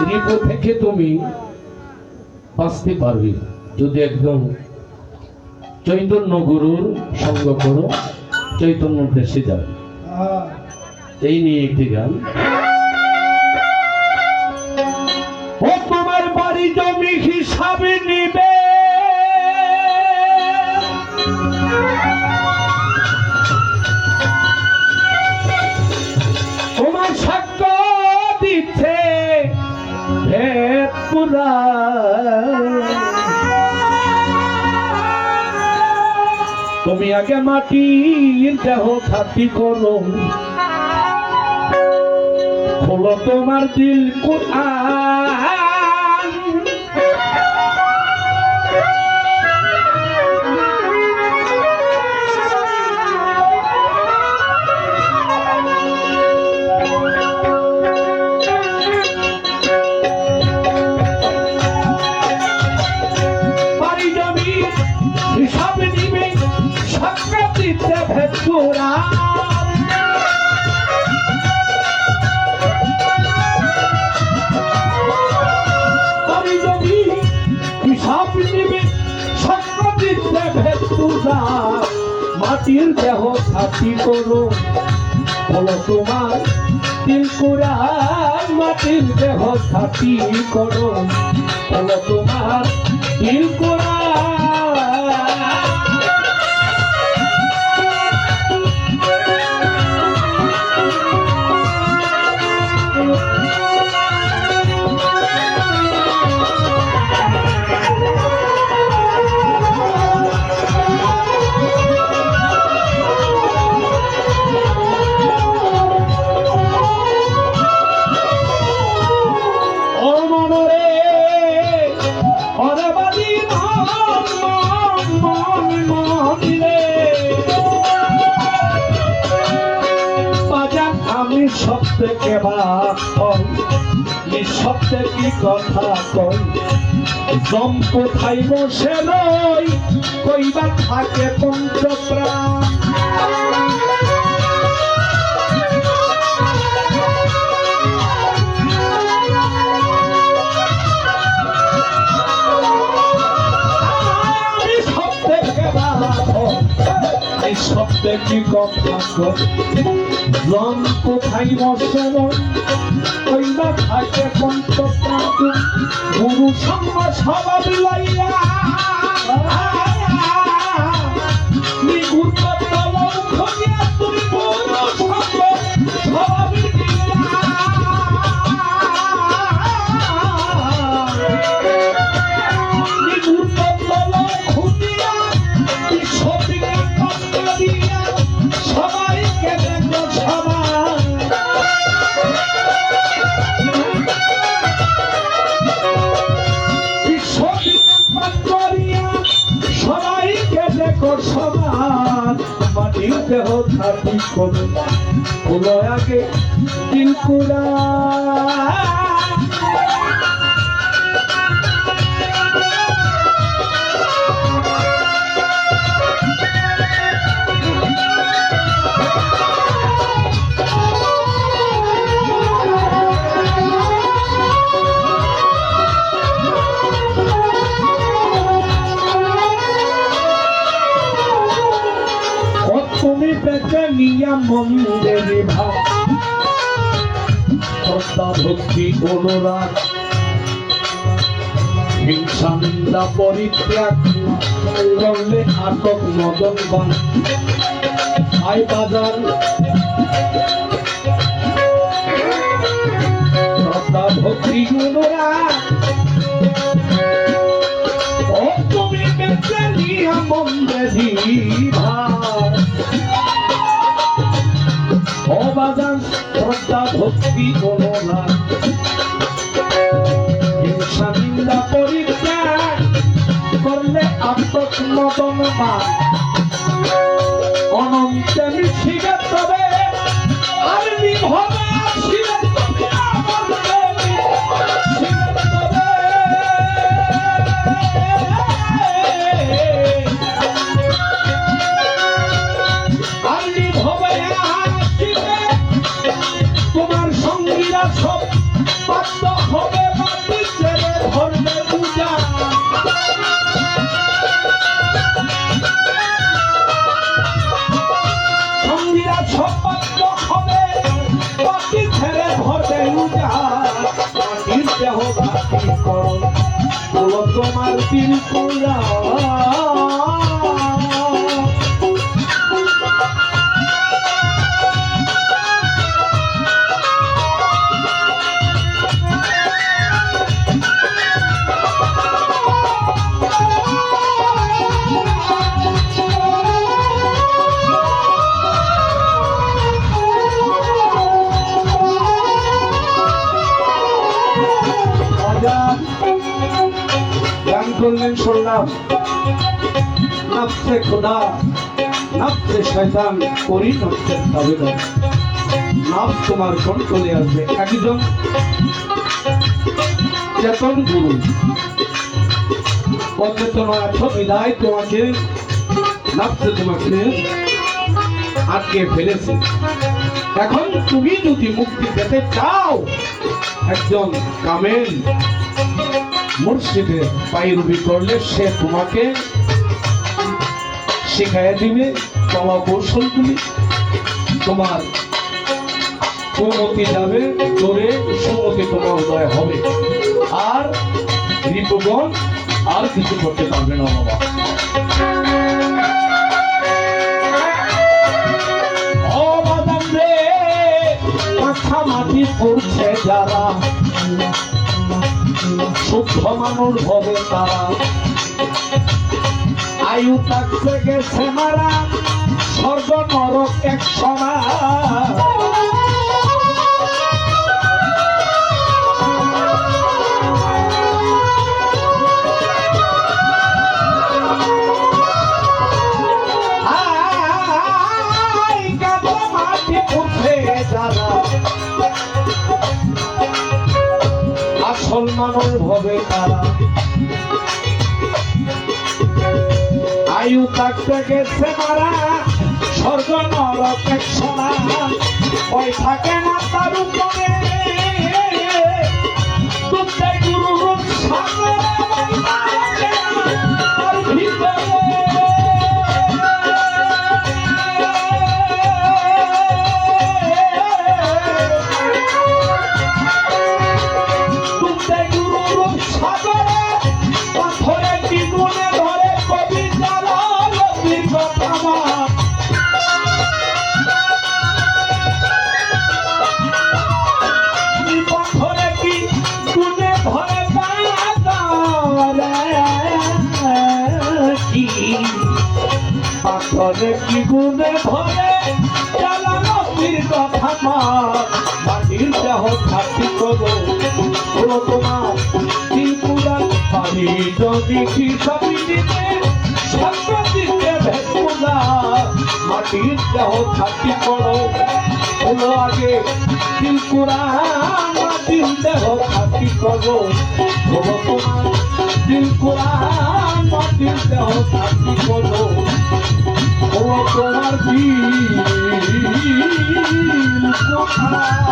রিপু থেকে তুমি? বাঁচতে পারবে। যদি একদম চৈতন্য গুরুর সঙ্গ করো চৈতন্য দেশে যাবে। এই নিয়ে একটি গান। তুমি আগে মাটির দেহ খাতি করো। খোলো তোমার দিল কুরআন। সাক্ষাৎ দিতে ভেদ কুরআন হিসাব নিবে সাক্ষ্য ভেতুরা মাটির দেহ খাতি করো। বলো তোমার তিল কুরান মাটির দেহ খাতি করো বলো তোমার তিল বাজান কেবা নিঃশব্দে কি কথা কই জম কোথায় বসে নয় কইবা থাকে পঞ্চপ্রাণ এই কম জম কোথায় বসে ওই কইবা থাকে পঞ্চপ্রাণ গুরু সঙ্গ স্বভাব লইয়া দেহ থাকি করো হলো আগে তুমি পেতে নিয়া মন্দির ভাব শ্রদ্ধা ভক্তি অনুরাগ পরিত্যাগ করলে আটক মদন বাজার ভক্তি অনুরাগ ভক্তি করোনা হিংসা নিন্দা পরিত্যাগ অনন্তে মিশিবে তবে মাটির দেহ ভাতি কর তোমার তিন কোলা গান করলেন শুনলাম নাপসে খোদা নাপসে শয়তান, করি নাপ তোমার কন্ট্রোলে আসবে। একজন চেতন গুরু। অচেতন বিদায় তোমাকে। নাপসে তোমাকে। আটকে ফেলেছে। এখন তুমি যদি মুক্তি পেতে চাও একজন কামেল মুর্শিদের পায়রুবি করলে সে তোমাকে শিখাইয়া দিবে কলা কৌশলগুলি। তোমার কুমতি যাবে, জোরে সুমতি তোমার উদয় হবে। আর রিপুগণ আর কিছু করতে পারবে না বাবা শুদ্ধ মানুষ হবে তারা আয়ু থাকতে গেছে মারা স্বর্গ নরক এক সমান। মানুষ হবে তারা। আয়ু থাকতে গেছে মারা, স্বর্গ নরক সোনা ওই থাকে না তার উপরে। কি গুণে ধরে চালানো তীর কথা মার। মাটির দেহ খাতি করো তোমার ত্রিপুরার পানি যদি কি সবই দিতে সত্য দিতে ভেকুলা মাটির দেহ খাতি করো হলো আগে ত্রিপুরা মাটির দেহ খাতি করো তোমার ত্রিপুরা মাটির দেহ খাতি করো ও তোমার দিল কোথায়?